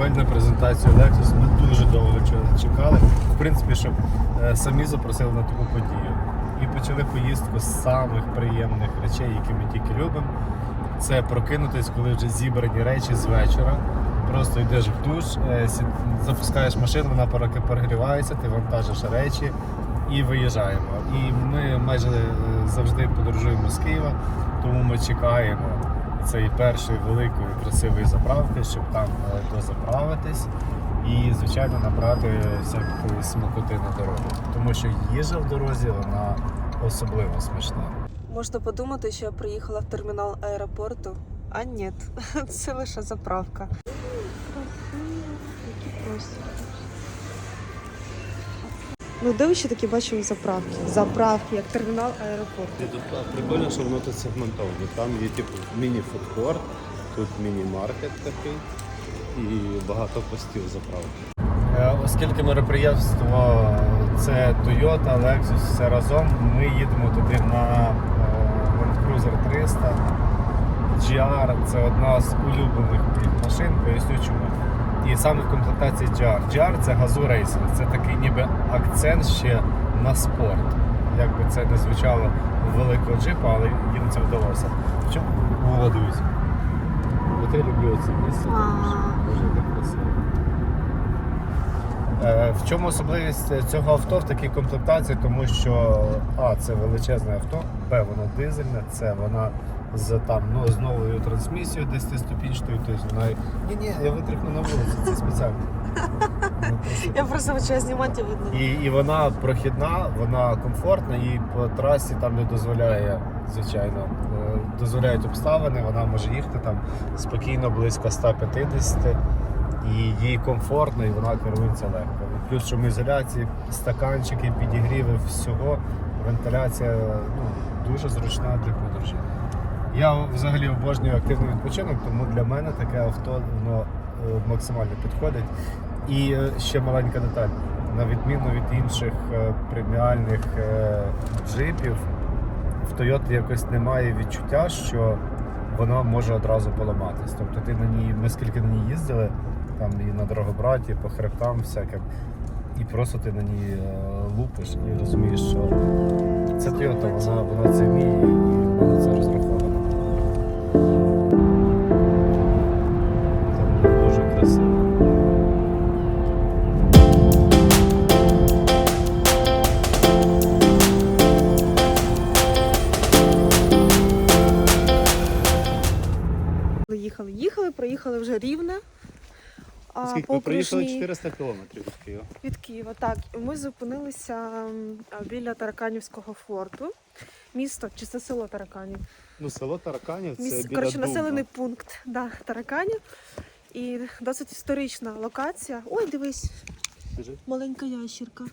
Прикольна презентація Lexus. Ми дуже довго чекали. В принципі, щоб е, самі запросили на таку подію. І почали поїздку з самих приємних речей, які ми тільки любимо. Це прокинутись, коли вже зібрані речі з вечора. Просто йдеш в душ, е, запускаєш машину, вона пере- перегрівається, ти вантажиш речі і виїжджаємо. І ми майже е, завжди подорожуємо з Києва, тому ми чекаємо цієї першої великої красивої заправки, щоб там е, дозаправитись і, звичайно, набрати всякої смакоти на дорогу. Тому що їжа в дорозі вона особливо смачна. Можна подумати, що я приїхала в термінал аеропорту, а ні, це лише заправка. Ну, де ви ще такі бачимо заправки? Заправки, як термінал аеропорту. Прикольно, що воно тут сегментовано. Там є типу міні-фудкорт, тут міні-маркет такий і багато постів заправки. Е, Оскільки мероприємство це Toyota, Lexus, все разом, ми їдемо туди на е, Land Cruiser 300. GR це одна з улюблених машин, поясню чому. І саме в комплектації GR. GR це газу рейсинг, це такий ніби акцент ще на спорт. Як би це не звучало великого джипа, але їм це вдалося. В чому? Дивись. От я люблю це місце, тому що дуже так красиво. Е, В чому особливість цього авто в такій комплектації? Тому що А, це величезне авто, Б, воно дизельне, С, вона з там ну, з новою трансмісією 10-ступінчатою, тобто вона. Ні, ні, я витрихну на вулиці, це спеціально. Ну, Я просто почала знімати видно. і, і вона прохідна, вона комфортна, і по трасі там не дозволяє, звичайно, е, дозволяють обставини, вона може їхати там спокійно близько 150, і їй комфортно, і вона керується легко. Плюс шумоізоляції, стаканчики, підігріви всього, вентиляція ну, дуже зручна для подорожі. Я взагалі обожнюю активний відпочинок, тому для мене таке авто воно е, максимально підходить. І е, ще маленька деталь. На відміну від інших е, преміальних джипів, в Toyota якось немає відчуття, що вона може одразу поламатись. Тобто ти на ній, ми скільки на ній їздили, там і на дорогобраті, по хребтам всяким, і просто ти на ній лупиш і розумієш, що це Toyota, вона, вона це вміє і вона це розрахована. Їхали, проїхали вже рівне. А Скільки по ми окружній 400 кілометрів від Києва. від Києва. Так, ми зупинилися м, біля Тараканівського форту. Місто чи це село Тараканів? Ну, село Тараканів це Міс... біля Коротше, Дубна. населений пункт да, Тараканів. І досить історична локація. Ой, дивись, Скажи. маленька ящірка.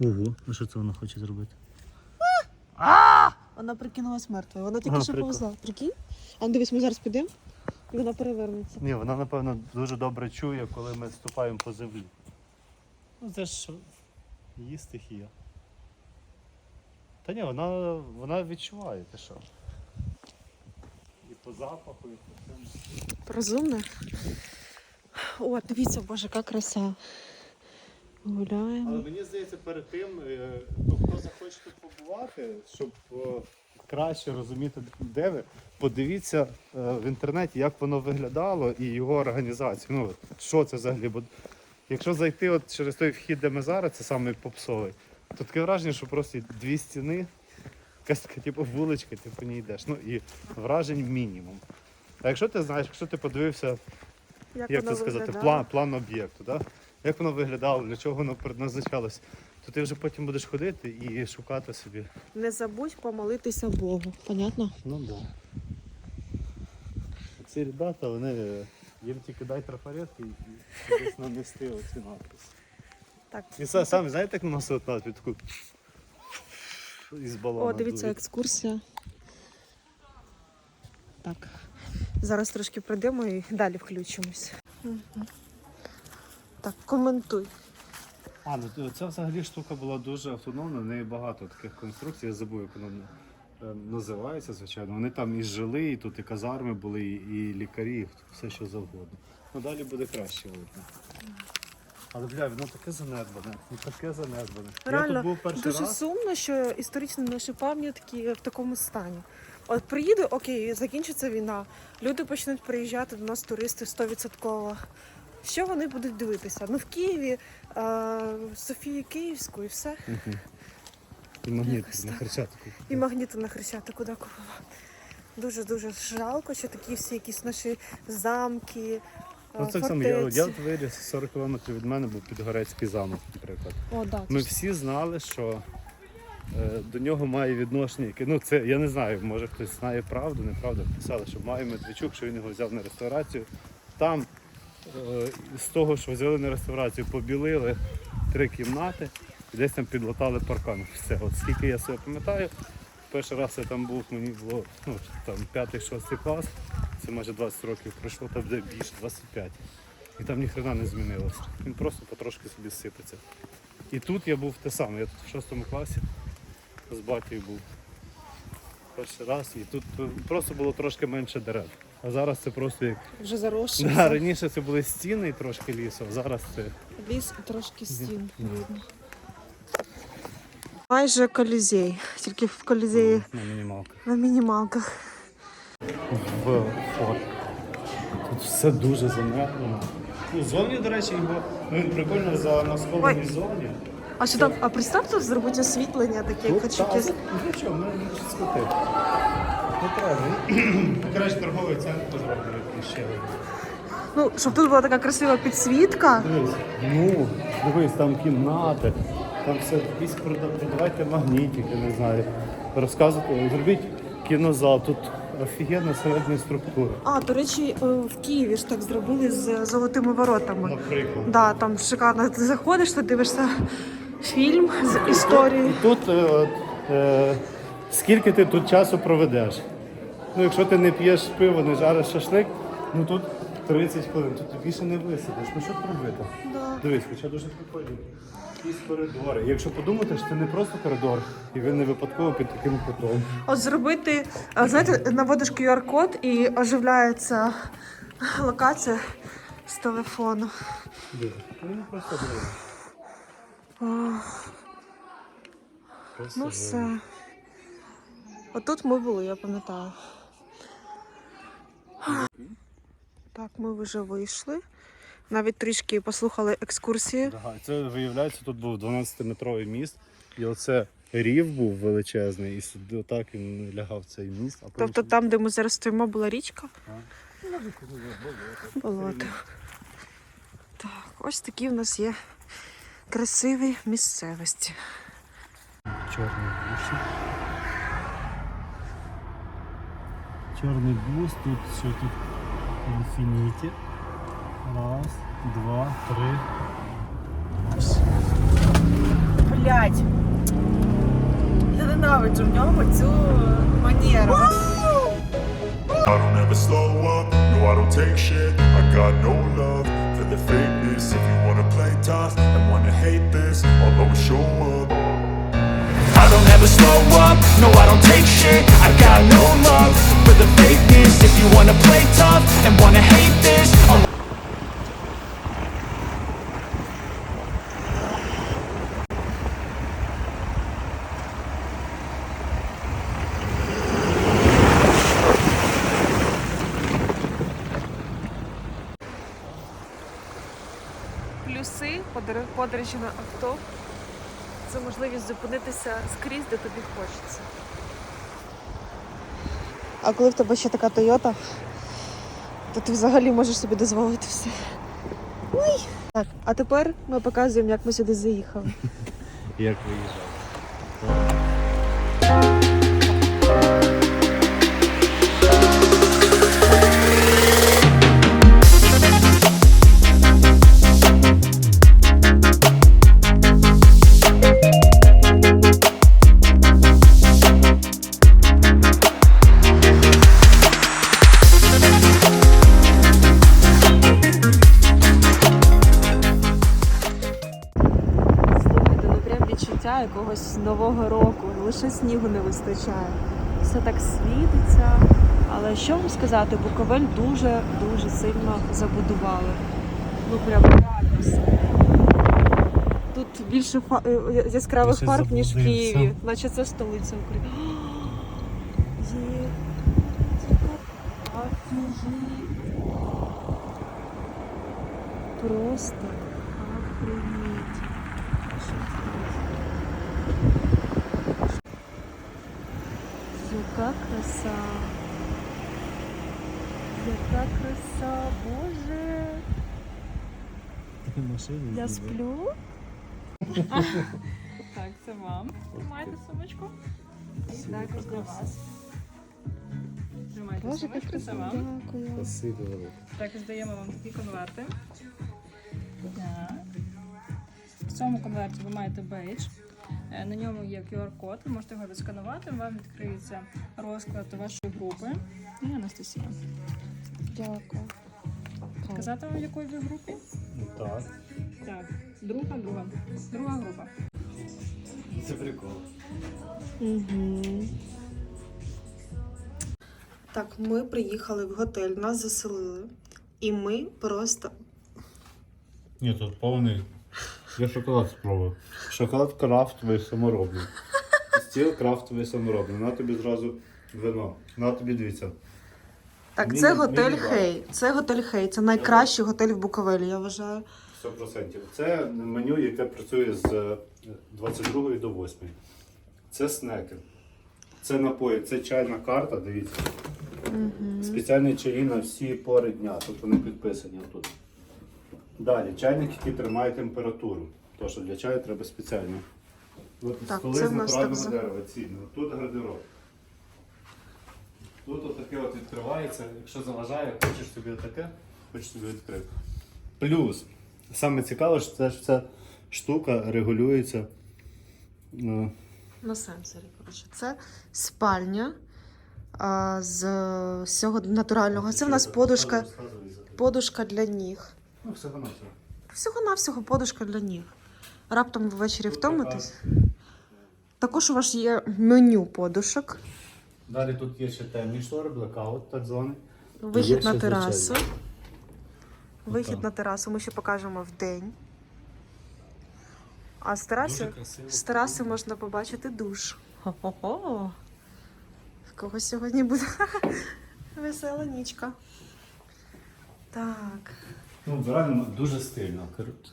Ого, а що це вона хоче зробити? Вона прикинулась мертвою. Вона тільки Ага, що прикол. повзла. Прикинь? А ну дивись, ми зараз підемо, і вона перевернеться. Ні, вона, напевно, дуже добре чує, коли ми ступаємо по землі. Ну, це ж її стихія. Та ні, вона, вона відчуває те, що. І по запаху, і по цьому. Розумна. О, дивіться, боже, яка краса. Гуляємо. Але мені здається, перед тим, е, ну, хто захоче тут побувати, щоб е, краще розуміти, де ви, подивіться е, в інтернеті, як воно виглядало і його організацію. Ну, що це взагалі? Бо якщо зайти от через той вхід, де ми зараз, це самий попсовий, то таке враження, що просто дві стіни, якась така типу, вуличка, ти по ній йдеш. Ну і вражень мінімум. А якщо ти знаєш, якщо ти подивився як воно це сказати, план, план об'єкту, да? Як воно виглядало, для чого воно предназначалось, то ти вже потім будеш ходити і шукати собі. Не забудь помолитися Богу. Понятно? Ну так. Да. Ці ребята, вони їм тільки дай трафаретки і десь нанести оці надписи. Так. І са- самі знаєте, як наносить надпис таку із балона. О, дивіться, екскурсія. Так. Зараз трошки пройдемо і далі включимось. Мгм. Так, коментуй. А, ну ця взагалі штука була дуже автономна, в неї багато таких конструкцій, я забув, як воно е, називаються, звичайно. Вони там і жили, і тут і казарми були, і, лікарі, і все що завгодно. Ну далі буде краще видно. Але бля, воно таке занедбане, ну таке занедбане. Я тут був перший Дуже раз. сумно, що історичні наші пам'ятки в такому стані. От приїде, окей, закінчиться війна, люди почнуть приїжджати до нас туристи 100%. Що вони будуть дивитися? Ну в Києві, е, Софії Київську і все. І магніт Якось на. Хрещатику. І магніти на Хрещатику да, купила. Дуже дуже жалко, що такі всі якісь наші замки. е, Ну, так само, я, я виріс 40 кілометрів від мене був Підгорецький замок, наприклад. О, да, Ми це всі знали, що е, до нього має відношення. Ну, це я не знаю, може хтось знає правду, неправду. Писали, що має Медведчук, що він його взяв на реставрацію. Там з того, що взяли на реставрацію, побілили три кімнати і десь там підлатали паркан. Все, от скільки я себе пам'ятаю, перший раз я там був, мені було ну, там 5-6 клас, це майже 20 років пройшло, там де більше, 25. І там ніхрена не змінилося. Він просто потрошки собі сипеться. І тут я був те саме, я тут в шостому класі з батькою був перший раз, і тут е, просто було трошки менше дерев. А зараз це просто як. вже заросше. Да, раніше це були стіни і трошки лісу, а зараз це. Ліс і трошки стін видно. Майже колізей, тільки в колізеї На мінімалках. на мінімалках. В форт. Тут все дуже занедбано. Ну, зовні, до речі, його ну, він прикольно замаскований Ой. зовні. А що там, а представте зробити освітлення таке, та, якесь. Ну що, ми не скоти. Ну торговий центр зроблений ще. один. Ну, щоб тут була така красива підсвітка. Дивись, ну, дивись, там кімнати, там все якісь прода- продавайте магнітики, не знаю. Розказуйте, зробіть кінозал, тут офігенна середня структура. А, до речі, е, в Києві ж так зробили з золотими воротами. Наприклад. Да, там шикарно. Ти заходиш, ти дивишся фільм з історією. І тут е, от, е, скільки ти тут часу проведеш? Ну, якщо ти не п'єш пиво, не жариш шашлик, ну тут 30 хвилин, тут більше не висидиш. Ну що тут робити? Да. Дивись, хоча дуже прикольно. Якісь коридори. Якщо подумати, що це не просто коридор, і він не випадково під таким кутом. От зробити, знаєте, наводиш QR-код і оживляється локація з телефону. Диви. Ну, просто диви. Ну все. Отут ми були, я пам'ятаю. Так, ми вже вийшли. Навіть трішки послухали екскурсії. Ага, це виявляється, тут був 12-метровий міст, і оце рів був величезний, і сюди отак він лягав цей міст. А Тобто там, де ми зараз стоїмо, була річка. Болото. Так, ось такі в нас є красиві місцевості. Чорний бус. Чорний бус, тут все тут інфініті. Раз, два, три. Блять. Я ненавиджу в нього цю манеру. I don't ever slow up, no I don't take shit I got no love for the fakeness If you wanna play tough and wanna hate this I'll always show up I don't ever slow up, no I don't take shit I got no love for the fakeness If you wanna play tough and wanna hate this I'll Плюси подор- подорожі на авто це можливість зупинитися скрізь, де тобі хочеться. А коли в тебе ще така Тойота, то ти взагалі можеш собі дозволити все. Ой! Так, а тепер ми показуємо, як ми сюди заїхали. Як виїжджав. Якогось нового року. Лише снігу не вистачає. все так світиться. Але що вам сказати, Буковель дуже-дуже сильно забудували. Ну прям реально все. Тут більше фа- е, яскравих Я щось фарб, ніж в. Києві, наче це столиця України. Є. Офігеть. Просто Яка краса. Яка краса, боже. Я сплю. Так, це вам. Тримайте сумочку. Також для вас. Тримайте Боже, сумочку, краса. це вам. Дякую. Спасибо велике. Так, здаємо вам такі конверти. Так. В цьому конверті ви маєте бейдж. Е, На ньому є QR-код, ви можете його відсканувати, вам відкриється розклад вашої групи. І Анастасія. Дякую. Казати вам, в якої ви групі? Ну так. Так, друга, друга. Друга група. Це прикол. Угу. Так, ми приїхали в готель, нас заселили. І ми просто. Ні, тут повний. Я шоколад спробую. Шоколад крафтовий саморобний. Стіл крафтовий саморобний. На тобі зразу вино. На тобі дивіться. Так, Міні- це готель міні-бар. Хей. Це готель Хей. Це найкращий готель в Буковелі, я вважаю. 100%. Це меню, яке працює з е, 22 до 8. Це снеки. Це напої, це чайна карта, дивіться. Спеціальні чаї на всі пори дня. Тут вони підписані тут. Далі, чайник, який тримає температуру. Тому що для чаю треба спеціально. От Так, столи це з в нас натурального так за- дерева цінно. Тут гардероб. Тут отаке от відкривається. Якщо заважає, хочеш собі отаке, хочеш собі відкрити. Плюс, саме цікаве, що це ж ця штука регулюється. е, На сенсорі, коротше. Це спальня а, з всього натурального. Це в нас подушка, подушка для ніг. Ну, всього на все. Всього-навсього подушка для ніг. Раптом ввечері Тут втомитесь. Також у вас є меню подушок, Далі тут є ще темні штори, блекаут так званий. вихід ще на терасу. звичайні. Вихід на терасу ми ще покажемо в день. А з тераси, красиво. з тераси можна побачити душ. Хо-хо-хо. В когось сьогодні буде весела нічка. Так, Ну, реально дуже стильно.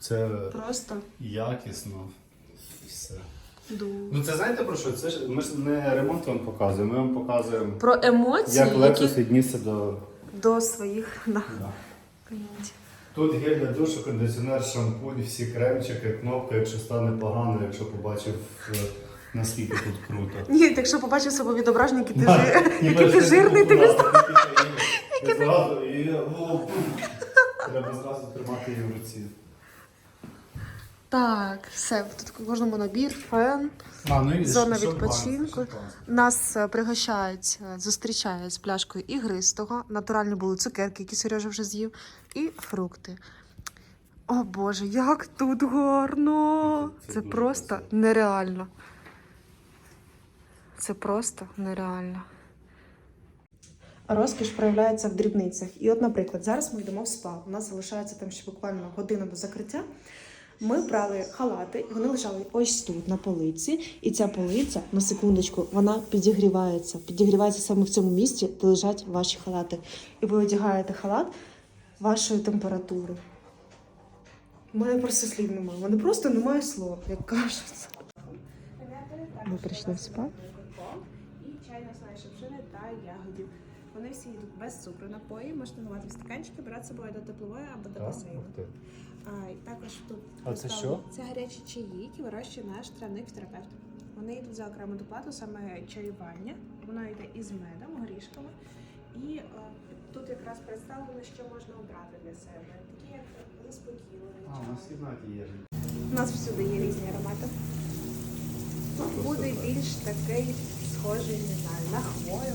Це просто якісно. Все. душ. Ну це знаєте про що? Це ж ми ж не ремонт вам показуємо, ми вам показуємо, Про емоції, як які віднісся до. до своїх да, Да. клієнтів. Тут гель для душу, кондиціонер, шампунь, всі кремчики, кнопка, якщо стане погано, якщо побачив е, наскільки тут круто. Ні, якщо побачив себе відображення, який ти, жи- який ти жирний, ти купувати, і зразу, і о, пум. Треба зразу тримати її в руці. Так, все, тут кожному набір, фен. А, ну і Зона шампанське, відпочинку. шампанське. Нас е, пригощають, е, зустрічають з пляшкою ігристого. Натуральні були цукерки, які Сережа вже з'їв, і фрукти. О Боже, як тут гарно! Це Це дуже просто нереально. Це просто нереально. Розкіш проявляється в дрібницях. І от, наприклад, зараз ми йдемо в спа. У нас залишається там ще буквально година до закриття. Ми брали халати, і вони лежали ось тут на полиці. І ця полиця, на секундочку, вона підігрівається. Підігрівається саме в цьому місці, де лежать ваші халати. І ви одягаєте халат вашої температури. У мене просто слів немає. У мене просто немає слов, як кажуть. Ми прийшли в спа. і чайна шипшини та ягодів. Вони всі йдуть без цукру напої, можете наливати в стаканчики, брати з собою до теплової або до басейну. А, і також тут А це що? Це гарячі чаї, які вирощує наш травник терапевт. Вони йдуть за окрему доплату, саме чаювання. Воно йде із медом, горішками. І е, тут якраз представлено, що можна обрати для себе. Такі як заспокійливий А, у нас є. У нас всюди є різні аромати. Буде більш такий схожий, не знаю, на хвою.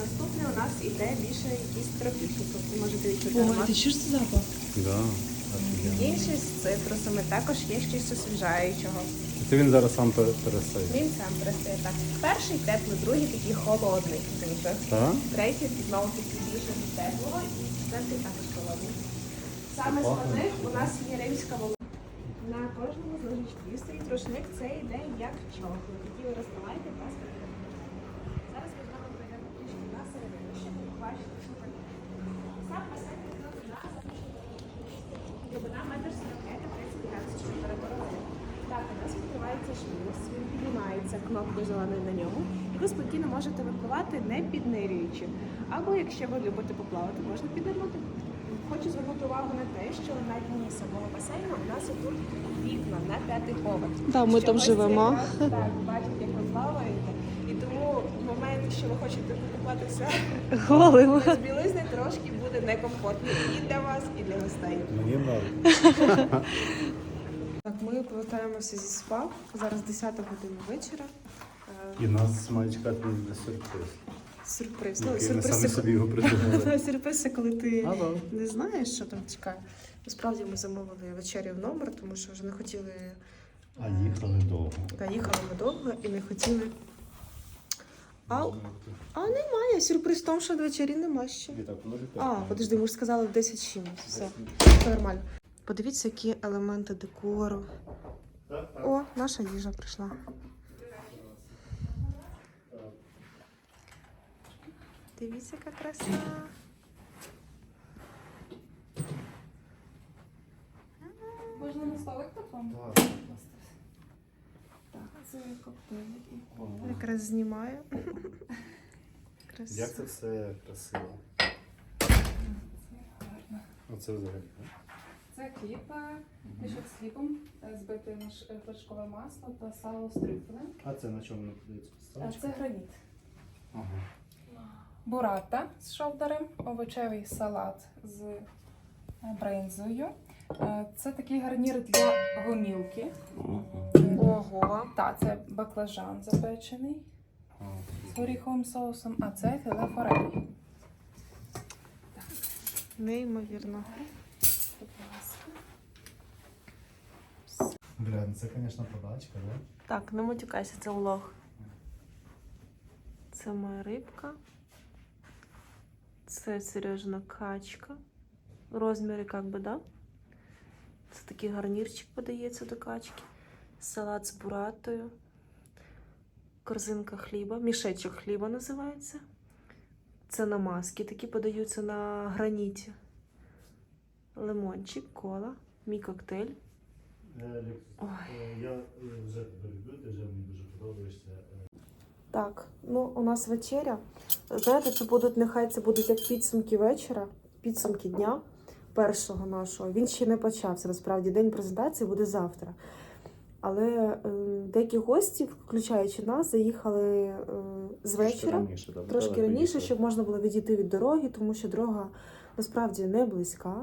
Наступний у нас іде більше якийсь тропічний, тобто можете відчути що ж це запах? Да. Інший з цитрусами також є щось освіжаючого. Чи він зараз сам перестає? Він сам перестає так. Перший теплий, другий такий холодний. Дуже. Так? Третій знову таки більше до теплого і четвертий також холодний. Саме з них у нас є римська волога. На кожному з ложечків стоїть рушник, це йде як чохли. Тоді ви розкриваєте, будь ласка. Зараз ми з вами пройдемо трішки на середину, Сам по собі глибина глибина метр 45 30 градусів температура. Так, у нас відкривається шлюз, він піднімається кнопкою зеленою на ньому, і ви спокійно можете випливати, не піднирюючи. Або якщо ви любите поплавати, можна піднирнути. Хочу звернути увагу на те, що на дні самого басейну у нас тут вікна на п'ятий поверх. Да, ми там живемо. Так, бачать, як ви плаваєте. І тому що ви хочете покупатися Голимо. без білизни, трошки буде некомфортно і для вас, і для гостей. Мені норм. Так, ми повертаємося зі спа. Зараз 10 година вечора. І нас має чекати на сюрприз. Сюрприз. Ну, Який ми сюрприз, самі це собі його придумали. сюрприз, це коли ти Ага. не знаєш, що там чекає. Насправді ми замовили вечерю в номер, тому що вже не хотіли. А їхали довго. Та їхали ми довго і не хотіли. А, а немає. Сюрприз в тому, що до вечері нема ще. А, подожди, ми ж сказали в 10 чимось. Все, все нормально. Подивіться, які елементи декору. О, наша їжа прийшла. Дивіться, яка краса. Можна на столик такому? Це коктейль. Якраз знімаю. Як це все красиво. Оце взагалі. Це хліб, е, мішок з хлібом, е, збите е, вершкове масло та сало з трюфелем. А це на чому не подається Е? Це граніт. Ага. Бурата з шовдарем, овочевий салат з бринзою. Е, Це такий гарнір для гомілки. Ого. Та, це баклажан запечений з горіховим соусом, а це філе форелі. Неймовірно. Бля, ну це, звісно, подачка, да? Так, не матюкайся, це влог. Це моя рибка. Це Сережина качка. Розміри, як би, да? Це такий гарнірчик подається до качки. Салат з буратою. Корзинка хліба. Мішечок хліба називається. Це намазки, такі подаються на граніті. Лимончик, кола, мій коктейль. Ой. Я вже тебе люблю, ти вже мені дуже подобаєшся. Так, ну у нас вечеря. Знаєте, це будуть, нехай це будуть як підсумки вечора, підсумки дня першого нашого. Він ще не почався. Насправді день презентації буде завтра. Але е, деякі гості, включаючи нас, заїхали е, з вечора. раніше, да, Трошки раніше, їхали. щоб можна було відійти від дороги, тому що дорога насправді не близька.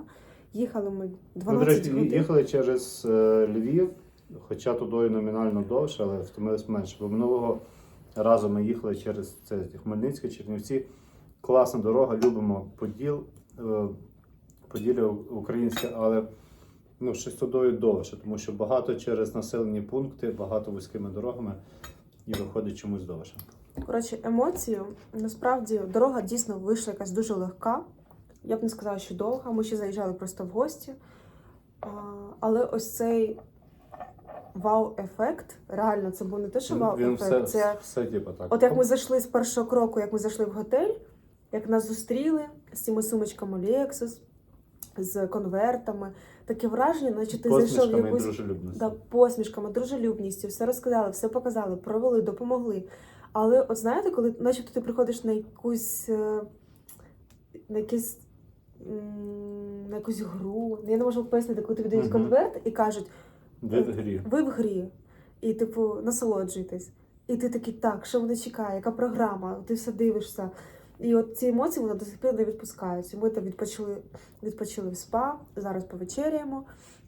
Їхали ми Ми, 12 до речі, годин. їхали через е, Львів, хоча туди номінально довше, але втомились менше. Бо минулого разу ми їхали через це Хмельницьке, Чернівці. Класна дорога, любимо Поділ, е, Поділля українське, але ну, щось туди довше, тому що багато через населені пункти, багато вузькими дорогами і виходить чомусь довше. Коротше, емоції. Насправді дорога дійсно вийшла якась дуже легка. Я б не сказала, що довга. Ми ще заїжджали просто в гості. А, але ось цей вау-ефект. Реально, це був не те, що вау-ефект. Це все типу так. от як ми зайшли з першого кроку, як ми зайшли в готель, як нас зустріли з цими сумочками Lexus, з конвертами. Таке враження, наче ти зайшов в якусь. Да, посмішками, дружелюбністю, все розказали, все показали, провели, допомогли. Але от знаєте, коли начебто ти приходиш на якусь е, на якийсь. м, На якусь гру. Я не можу пояснити, коли тобі дають Мгм. конверт і кажуть, Ви в грі. ви в грі, і типу насолоджуйтесь. І ти такий, так, що мене чекає, яка програма, ти все дивишся. І от ці емоції вони до сих пір не відпускаються. Ми там відпочили, відпочили в спа, зараз повечеряємо.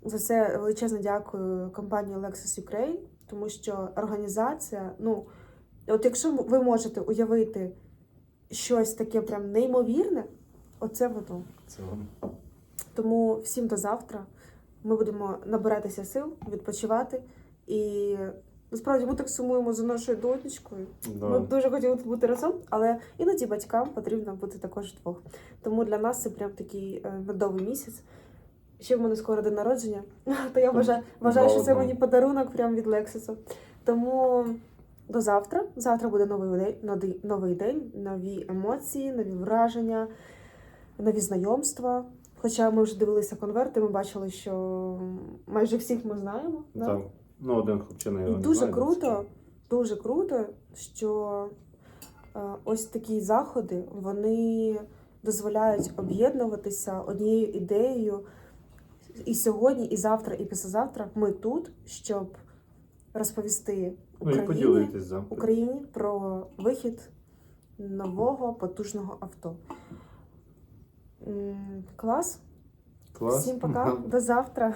За це величезне дякую компанії Lexus Ukraine, тому що організація, ну, от якщо ви можете уявити щось таке прям неймовірне, оце воно. Тому всім до завтра. Ми будемо набиратися сил, відпочивати і Насправді ми так сумуємо за нашою донечкою. Да. Ми б дуже хотіли бути разом, але іноді батькам потрібно бути також вдвох. Тому для нас це прям такий е, медовий місяць. Ще в мене скоро день народження, то я вважаю, вважаю, що це мені подарунок прям від Лексису. Тому до завтра. Завтра буде новий день, новий- день, нові емоції, нові враження, нові знайомства. Хоча ми вже дивилися конверти, ми бачили, що майже всіх ми знаємо. да? Ну, один хлопчина І його не дуже круто, дуже круто, що е, ось такі заходи вони дозволяють об'єднуватися однією ідеєю. І сьогодні, і завтра, і післязавтра ми тут, щоб розповісти Ну Україні, завтра. Україні про вихід нового потужного авто. Клас. Клас. Всім пока, до завтра.